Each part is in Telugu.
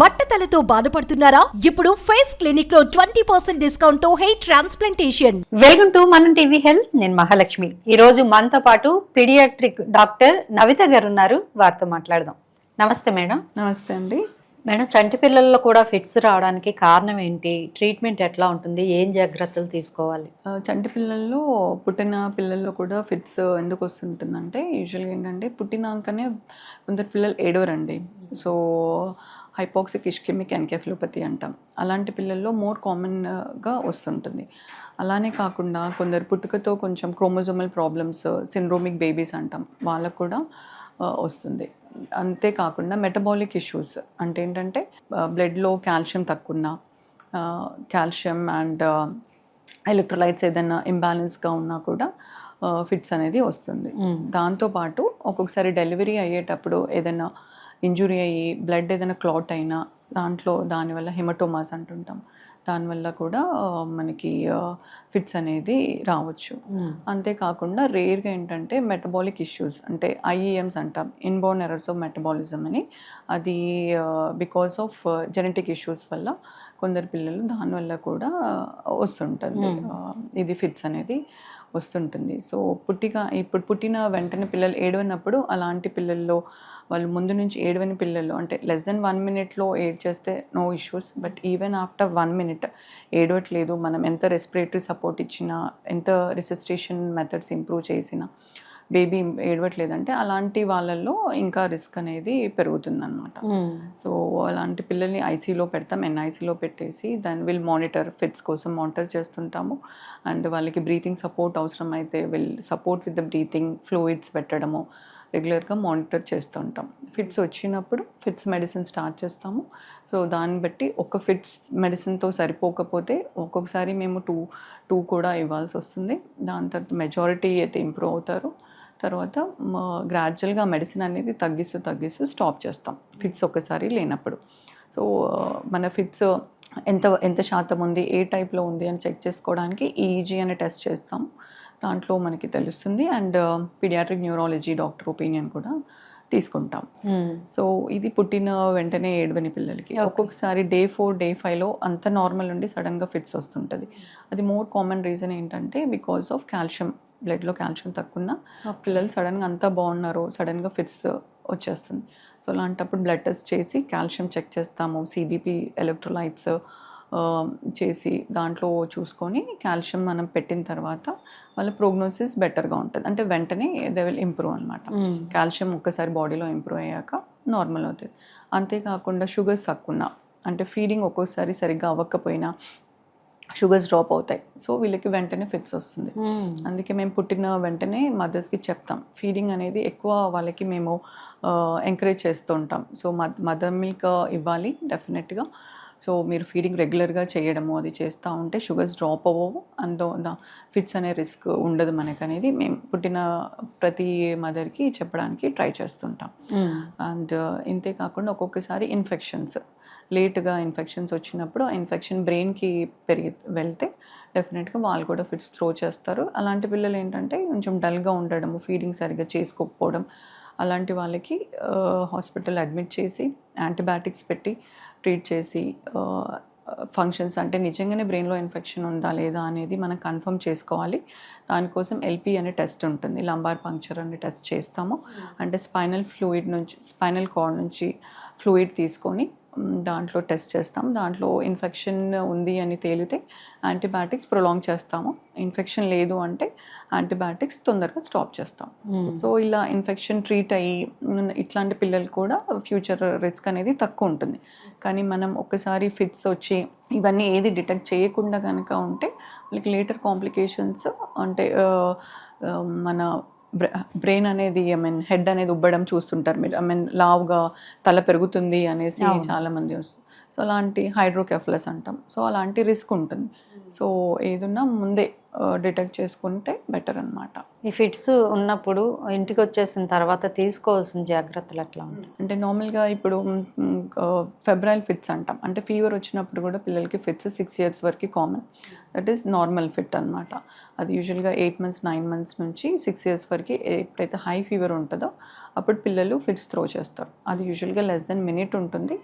బట్టతలతో బాధపడుతున్నారా? ఇప్పుడు ఫేస్ క్లినిక్లో twenty percent డిస్కౌంట్తో hair transplantation. Welcome to Manam TV health. నేను మహాలక్ష్మి. ఈ రోజు మనతో పాటు పీడియాట్రిక్ డాక్టర్ నవిత గారు ఉన్నారు. వారితో మాట్లాడదాం. నమస్తే మేడం. నమస్తే అండి. మేడం చంటి పిల్లల్లో కూడా ఫిట్స్ రావడానికి కారణం ఏంటి? ట్రీట్మెంట్ ఎట్లా ఉంటుంది? ఏం జాగ్రత్తలు తీసుకోవాలి? చంటి పిల్లల్లో పుట్టిన పిల్లల్లో కూడా ఫిట్స్ ఎందుకు వస్తుంటుందంటే యూజువల్గా ఏంటంటే పుట్టినాకనే కొందరు పిల్లలు ఏడవరండి. సో హైపోక్సిక్ ఇష్కెమిక్ ఎన్కెఫ్లోపతి అంటాం. అలాంటి పిల్లల్లో మోర్ కామన్గా వస్తుంటుంది. అలానే కాకుండా కొందరు పుట్టుకతో కొంచెం క్రోమోజోమల్ ప్రాబ్లమ్స్ సిండ్రోమిక్ బేబీస్ అంటాం. వాళ్ళకు కూడా వస్తుంది. అంతేకాకుండా మెటబాలిక్ ఇష్యూస్ అంటే ఏంటంటే బ్లడ్లో కాల్షియం తక్కువ కాల్షియం అండ్ ఎలక్ట్రోలైట్స్ ఏదైనా ఇంబ్యాలెన్స్గా ఉన్నా కూడా ఫిట్స్ అనేది వస్తుంది. దాంతోపాటు ఒక్కొక్కసారి డెలివరీ అయ్యేటప్పుడు ఏదైనా ఇంజురీ అయ్యి బ్లడ్ ఏదైనా క్లాట్ అయినా దాంట్లో దానివల్ల హెమటోమాస్ అంటుంటాం. దానివల్ల కూడా మనకి ఫిట్స్ అనేది రావచ్చు. అంతేకాకుండా రేర్గా ఏంటంటే మెటబాలిక్ ఇష్యూస్ అంటే ఐఈఎమ్స్ అంటాం. ఇన్బోర్న్ ఎరర్స్ ఆఫ్ మెటబాలిజం అని. అది బికాస్ ఆఫ్ జెనెటిక్ ఇష్యూస్ వల్ల కొందరు పిల్లలు దానివల్ల కూడా వస్తుంటుంది. ఆ, ఇది ఫిట్స్ అనేది. వస్తుంటుంది. సో పుట్టిగా ఇప్పుడు పుట్టిన వెంటనే పిల్లలు ఏడవనప్పుడు అలాంటి పిల్లల్లో వాళ్ళు ముందు నుంచి ఏడవని పిల్లలు అంటే లెస్ దెన్ వన్ మినిట్లో ఏడ్ చేస్తే no issues but even after one minute ఏడవట్లేదు. మనం ఎంత రెస్పిరేటరీ సపోర్ట్ ఇచ్చినా ఎంత రిసిస్టేషన్ మెథడ్స్ ఇంప్రూవ్ చేసినా బేబీ ఏడవట్లేదంటే అలాంటి వాళ్ళల్లో ఇంకా రిస్క్ అనేది పెరుగుతుందన్నమాట. సో అలాంటి పిల్లల్ని ఐసీలో పెడతాం ఎన్ఐసీలో పెట్టేసి దాన్ని విల్ మానిటర్ ఫిట్స్ కోసం మానిటర్ చేస్తుంటాము. అండ్ వాళ్ళకి బ్రీతింగ్ సపోర్ట్ అవసరం అయితే will support with the breathing fluids పెట్టడము. రెగ్యులర్గా మానిటర్ చేస్తుంటాం ఫిట్స్ వచ్చినప్పుడు ఫిట్స్ మెడిసిన్ స్టార్ట్ చేస్తాము. సో దాన్ని బట్టి ఒక ఫిట్స్ మెడిసిన్తో సరిపోకపోతే ఒక్కొక్కసారి మేము టూ టూ కూడా ఇవ్వాల్సి వస్తుంది. దాని తర్వాత మెజారిటీ అయితే ఇంప్రూవ్ అవుతారు. తర్వాత గ్రాడ్యువల్గా మెడిసిన్ అనేది తగ్గిస్తూ తగ్గిస్తూ స్టాప్ చేస్తాం. ఫిట్స్ ఒకసారి లేనప్పుడు. సో మన ఫిట్స్ ఎంత ఎంత శాతం ఉంది ఏ టైప్లో ఉంది అని చెక్ చేసుకోవడానికి ఈజీ అనే టెస్ట్ చేస్తాం. దాంట్లో మనకి తెలుస్తుంది. And paediatric neurology doctor opinion కూడా తీసుకుంటాం. సో ఇది పుట్టిన వెంటనే ఏడవని పిల్లలకి. ఒక్కొక్కసారి డే ఫోర్ డే ఫైవ్లో అంత నార్మల్ ఉండి సడన్గా ఫిట్స్ వస్తుంటుంది. అది మోర్ కామన్ రీజన్ ఏంటంటే బికాస్ ఆఫ్ కాల్షియం బ్లడ్లో కాల్షియం తక్కువ పిల్లలు సడన్గా అంతా బాగున్నారు సడన్గా ఫిట్స్ వచ్చేస్తుంది. సో అలాంటప్పుడు బ్లడ్ టెస్ట్ చేసి కాల్షియం చెక్ చేస్తాము. సిబిపి ఎలక్ట్రోలైట్స్ చేసి దాంట్లో చూసుకొని కాల్షియం మనం పెట్టిన తర్వాత వాళ్ళ ప్రోగ్నోసిస్ బెటర్గా ఉంటుంది. అంటే వెంటనే దే విల్ ఇంప్రూవ్ అనమాట కాల్షియం ఒక్కసారి బాడీలో ఇంప్రూవ్ అయ్యాక నార్మల్ అవుతుంది. అంతేకాకుండా షుగర్స్ తక్కువ అంటే ఫీడింగ్ ఒక్కోసారి సరిగ్గా అవ్వకపోయినా షుగర్స్ డ్రాప్ అవుతాయి. సో వీళ్ళకి వెంటనే ఫిట్స్ వస్తుంది. అందుకే మేము పుట్టిన వెంటనే మదర్స్కి చెప్తాం. ఫీడింగ్ అనేది ఎక్కువ వాళ్ళకి మేము ఎంకరేజ్ చేస్తూ ఉంటాం. సో మదర్ మిల్క్ ఇవ్వాలి డెఫినెట్గా సో మీరు ఫీడింగ్ రెగ్యులర్గా చేయడము అది చేస్తూ ఉంటే షుగర్స్ డ్రాప్ అవ్వవు. అందో ఫిట్స్ అనే రిస్క్ ఉండదు మనకు అనేది మేము పుట్టిన ప్రతి మదర్కి చెప్పడానికి ట్రై చేస్తుంటాం. అండ్ ఇంతే కాకుండా ఒక్కొక్కసారి ఇన్ఫెక్షన్స్ లేట్గా ఇన్ఫెక్షన్స్ వచ్చినప్పుడు ఆ ఇన్ఫెక్షన్ బ్రెయిన్కి పెరిగి వెళ్తే డెఫినెట్గా వాళ్ళు కూడా ఫిట్స్ త్రో చేస్తారు. అలాంటి పిల్లలు ఏంటంటే కొంచెం డల్గా ఉండడము ఫీడింగ్ సరిగ్గా చేసుకోకపోవడం అలాంటి వాళ్ళకి హాస్పిటల్ అడ్మిట్ చేసి యాంటీబయాటిక్స్ పెట్టి ట్రీట్ చేసి ఫంక్షన్స్ అంటే నిజంగానే బ్రెయిన్లో ఇన్ఫెక్షన్ ఉందా లేదా అనేది మనం కన్ఫర్మ్ చేసుకోవాలి. దానికోసం ఎల్పి అనే టెస్ట్ ఉంటుంది. లంబార్ పంక్చర్ అనే టెస్ట్ చేస్తాము. అంటే స్పైనల్ ఫ్లూయిడ్ నుంచి స్పైనల్ కార్డ్ నుంచి ఫ్లూయిడ్ తీసుకొని దాంట్లో టెస్ట్ చేస్తాం. దాంట్లో ఇన్ఫెక్షన్ ఉంది అని తేలితే యాంటీబయాటిక్స్ ప్రొలాంగ్ చేస్తాము. ఇన్ఫెక్షన్ లేదు అంటే యాంటీబయాటిక్స్ తొందరగా స్టాప్ చేస్తాం. సో ఇలా ఇన్ఫెక్షన్ ట్రీట్ అయ్యి ఇట్లాంటి పిల్లలు కూడా ఫ్యూచర్ రిస్క్ అనేది తక్కువ ఉంటుంది. కానీ మనం ఒక్కసారి ఫిట్స్ వచ్చి ఇవన్నీ ఏది డిటెక్ట్ చేయకుండా కనుక ఉంటే వాళ్ళకి లేటర్ కాంప్లికేషన్స్ అంటే మన బ్రెయిన్ అనేది ఐ మీన్ హెడ్ అనేది ఉబ్బడం చూస్తుంటారు మీరు. ఐ మీన్ లావుగా తల పెరుగుతుంది అనేసి చాలా మంది వస్తుంది సో అలాంటి హైడ్రోకెఫ్లస్ అంటాం. సో అలాంటి రిస్క్ ఉంటుంది. సో ఏదున్నా ముందే డిటెక్ట్ చేసుకుంటే బెటర్ అన్నమాట. ఈ ఫిట్స్ ఉన్నప్పుడు ఇంటికి వచ్చేసిన తర్వాత తీసుకోవాల్సిన జాగ్రత్తలు ఎట్లా ఉంటాయి? అంటే నార్మల్గా ఇప్పుడు ఫెబ్రైల్ ఫిట్స్ అంటాం. అంటే ఫీవర్ వచ్చినప్పుడు కూడా పిల్లలకి ఫిట్స్ సిక్స్ ఇయర్స్ వరకు common. That is normal fit అనమాట అది యూజువల్గా ఎయిట్ మంత్స్ నైన్ మంత్స్ నుంచి సిక్స్ ఇయర్స్ వరకు ఎప్పుడైతే హై ఫీవర్ ఉంటుందో అప్పుడు పిల్లలు ఫిట్స్ త్రో చేస్తారు. అది యూజువల్గా లెస్ దెన్ మినిట్ ఉంటుంది.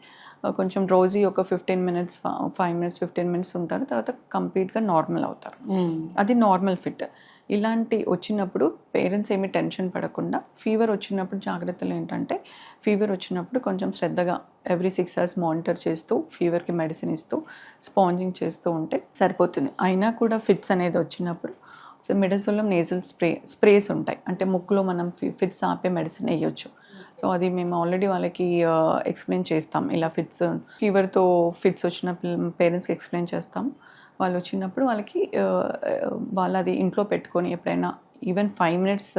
కొంచెం రోజీ ఒక fifteen minutes five minutes fifteen minutes ఉంటారు. తర్వాత కంప్లీట్గా నార్మల్ అవుతారు. అది నార్మల్ ఫిట్ ఇలాంటి వచ్చినప్పుడు పేరెంట్స్ ఏమి టెన్షన్ పడకుండా ఫీవర్ వచ్చినప్పుడు జాగ్రత్తలు ఏంటంటే ఫీవర్ వచ్చినప్పుడు కొంచెం శ్రద్ధగా ఎవ్రీ సిక్స్ అవర్స్ మానిటర్ చేస్తూ ఫీవర్కి మెడిసిన్ ఇస్తూ స్పాంజింగ్ చేస్తూ ఉంటే సరిపోతుంది. అయినా కూడా ఫిట్స్ అనేది వచ్చినప్పుడు సో మెడిసిన్లో నేజల్ స్ప్రే స్ప్రేస్ ఉంటాయి. అంటే ముక్కులో మనం ఫిట్స్ ఆపే మెడిసిన్ వేయొచ్చు. సో అది మేము ఆల్రెడీ వాళ్ళకి ఎక్స్ప్లెయిన్ చేస్తాం. ఇలా ఫిట్స్ ఫీవర్తో ఫిట్స్ వచ్చిన పేరెంట్స్కి ఎక్స్ప్లెయిన్ చేస్తాం. వాళ్ళు వచ్చినప్పుడు వాళ్ళకి ఆ, వాళ్ళు అది ఇంట్లో పెట్టుకొని ఎప్పుడైనా ఈవెన్ ఫైవ్ మినిట్స్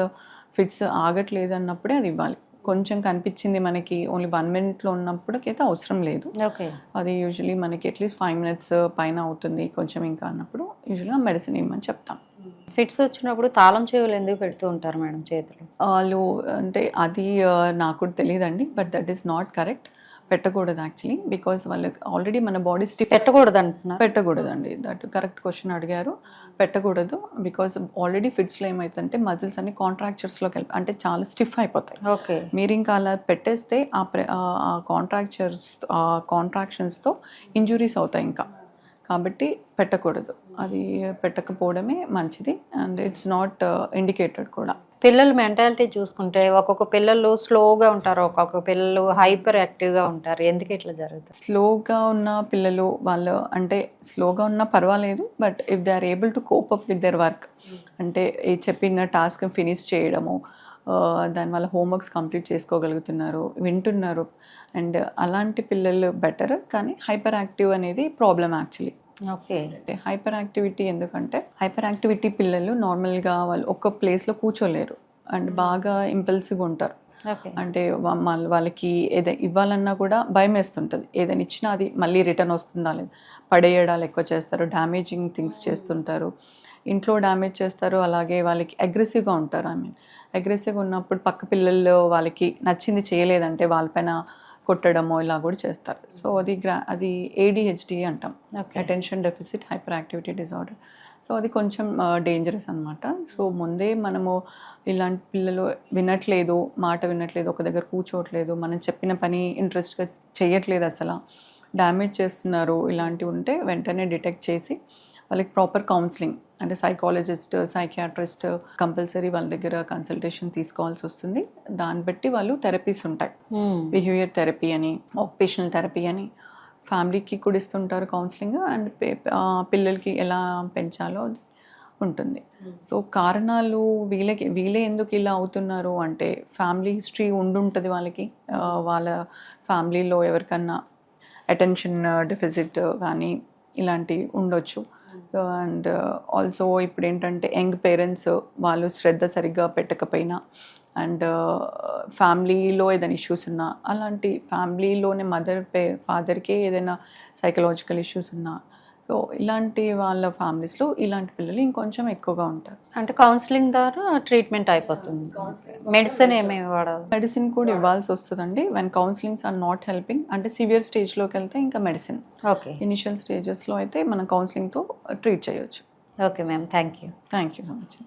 ఫిట్స్ ఆగట్లేదు అన్నప్పుడే అది ఇవ్వాలి. కొంచెం కనిపించింది మనకి ఓన్లీ వన్ మినిట్లో ఉన్నప్పటికైతే అవసరం లేదు. ఓకే. అది యూజువలీ మనకి అట్లీస్ట్ ఫైవ్ మినిట్స్ పైన అవుతుంది కొంచెం ఇంకా అన్నప్పుడు యూజువల్గా మెడిసిన్ ఇవ్వమని చెప్తాం. ఫిట్స్ వచ్చినప్పుడు తాళం చెవులు ఎందుకు పెడుతూ ఉంటారు మేడం చేతులు? వాళ్ళు అంటే అది నాకు తెలియదండి but that is not correct పెట్టకూడదు యాక్చువల్లీ బికాస్ వాళ్ళకి ఆల్రెడీ మన బాడీ స్టిఫ్ పెట్టకూడదు అంటున్నారు. పెట్టకూడదండి. దట్ కరెక్ట్ క్వశ్చన్ అడిగారు. పెట్టకూడదు బికాస్ ఆల్రెడీ ఫిట్స్లో ఏమవుతుందంటే మజిల్స్ అన్ని కాంట్రాక్చర్స్లోకి వెళ్ళి అంటే చాలా స్టిఫ్ అయిపోతాయి. ఓకే. మీరు ఇంకా అలా పెట్టేస్తే ఆ కాంట్రాక్చర్స్ ఆ కాంట్రాక్షన్స్తో ఇంజురీస్ అవుతాయి ఇంకా. కాబట్టి పెట్టకూడదు. అది పెట్టకపోవడమే మంచిది అండ్ ఇట్స్ నాట్ ఇండికేటెడ్ కూడా. పిల్లల మెంటాలిటీ చూసుకుంటే ఒక్కొక్క పిల్లలు స్లోగా ఉంటారు ఒక్కొక్క పిల్లలు హైపర్ యాక్టివ్గా ఉంటారు. ఎందుకు ఇట్లా జరుగుతుంది? స్లోగా ఉన్న పిల్లలు వాళ్ళు అంటే స్లోగా ఉన్నా పర్వాలేదు but if they are able to cope up with their work అంటే ఈ చెప్పిన టాస్క్ ఫినిష్ చేయడము దానివల్ల హోంవర్క్స్ కంప్లీట్ చేసుకోగలుగుతున్నారు వింటున్నారు. అండ్ అలాంటి పిల్లలు బెటర్ కానీ హైపర్ యాక్టివ్ అనేది ప్రాబ్లం యాక్చువల్లీ. ఓకే. అంటే హైపర్ యాక్టివిటీ ఎందుకంటే హైపర్ యాక్టివిటీ పిల్లలు నార్మల్గా వాళ్ళు ఒక్క ప్లేస్లో కూర్చోలేరు. అండ్ బాగా ఇంపల్సివ్గా ఉంటారు. అంటే వాళ్ళకి ఏదైనా ఇవ్వాలన్నా కూడా భయం వేస్తుంటుంది. ఏదైనా ఇచ్చినా అది మళ్ళీ రిటర్న్ వస్తుందా లేదు? పడేయడాలు ఎక్కువ చేస్తారు? డ్యామేజింగ్ థింగ్స్ చేస్తుంటారు. ఇంట్లో డ్యామేజ్ చేస్తారు. అలాగే వాళ్ళకి అగ్రెసివ్గా ఉంటారు. ఐ మీన్ అగ్రెసివ్గా ఉన్నప్పుడు పక్క పిల్లలు వాళ్ళకి నచ్చింది చేయలేదంటే వాళ్ళపైన కొట్టడమో ఇలా కూడా చేస్తారు. సో అది గ్రా అది ఏడిహెచ్డి అంటాం. Attention deficit hyperactivity disorder so అది కొంచెం డేంజరస్ అనమాట సో ముందే మనము ఇలాంటి పిల్లలు వినట్లేదు మాట వినట్లేదు ఒక దగ్గర కూర్చోవట్లేదు మనం చెప్పిన పని ఇంట్రెస్ట్గా చేయట్లేదు అసలు. డ్యామేజ్ చేస్తున్నారు ఇలాంటివి ఉంటే వెంటనే డిటెక్ట్ చేసి వాళ్ళకి ప్రాపర్ కౌన్సిలింగ్ అంటే సైకాలజిస్ట్ సైకియాట్రిస్ట్ కంపల్సరీ వాళ్ళ దగ్గర కన్సల్టేషన్ తీసుకోవాల్సి వస్తుంది. దాన్ని బట్టి వాళ్ళు థెరపీస్ ఉంటాయి. బిహేవియర్ థెరపీ అని ఆక్యుపేషనల్ థెరపీ అని ఫ్యామిలీకి కూడా ఇస్తుంటారు కౌన్సిలింగ్ అండ్ పిల్లలకి ఎలా పెంచాలో ఉంటుంది. సో కారణాలు వీళ్ళకి వీళ్ళే ఎందుకు ఇలా అవుతున్నారు అంటే ఫ్యామిలీ హిస్టరీ ఉండుంటుంది వాళ్ళకి. వాళ్ళ ఫ్యామిలీలో ఎవరికన్నా అటెన్షన్ డెఫిసిట్ కానీ ఇలాంటివి ఉండొచ్చు. అండ్ ఆల్సో ఇప్పుడు ఏంటంటే యంగ్ పేరెంట్స్ వాళ్ళు శ్రద్ధ సరిగ్గా పెట్టకపోయినా అండ్ ఫ్యామిలీలో ఏదైనా ఇష్యూస్ ఉన్నా అలాంటి ఫ్యామిలీలోనే మదర్ పే ఫాదర్కే ఏదైనా సైకలాజికల్ ఇష్యూస్ ఉన్నా సో ఇలాంటి వాళ్ళ ఫ్యామిలీస్లో ఇలాంటి పిల్లలు ఇంకొంచెం ఎక్కువగా ఉంటారు. అంటే కౌన్సిలింగ్ ద్వారా ట్రీట్మెంట్ అయిపోతుంది. మెడిసిన్ ఏమేమి వాడాలి మెడిసిన్ కూడా ఇవ్వాల్సి వస్తుందండి. When counsellings are not helping అంటే సివియర్ స్టేజ్లోకి వెళ్తే ఇంకా మెడిసిన్ ఓకే ఇనిషియల్ స్టేజెస్లో అయితే మనం కౌన్సిలింగ్తో ట్రీట్ చేయొచ్చు. Okay ma'am thank you thank you so much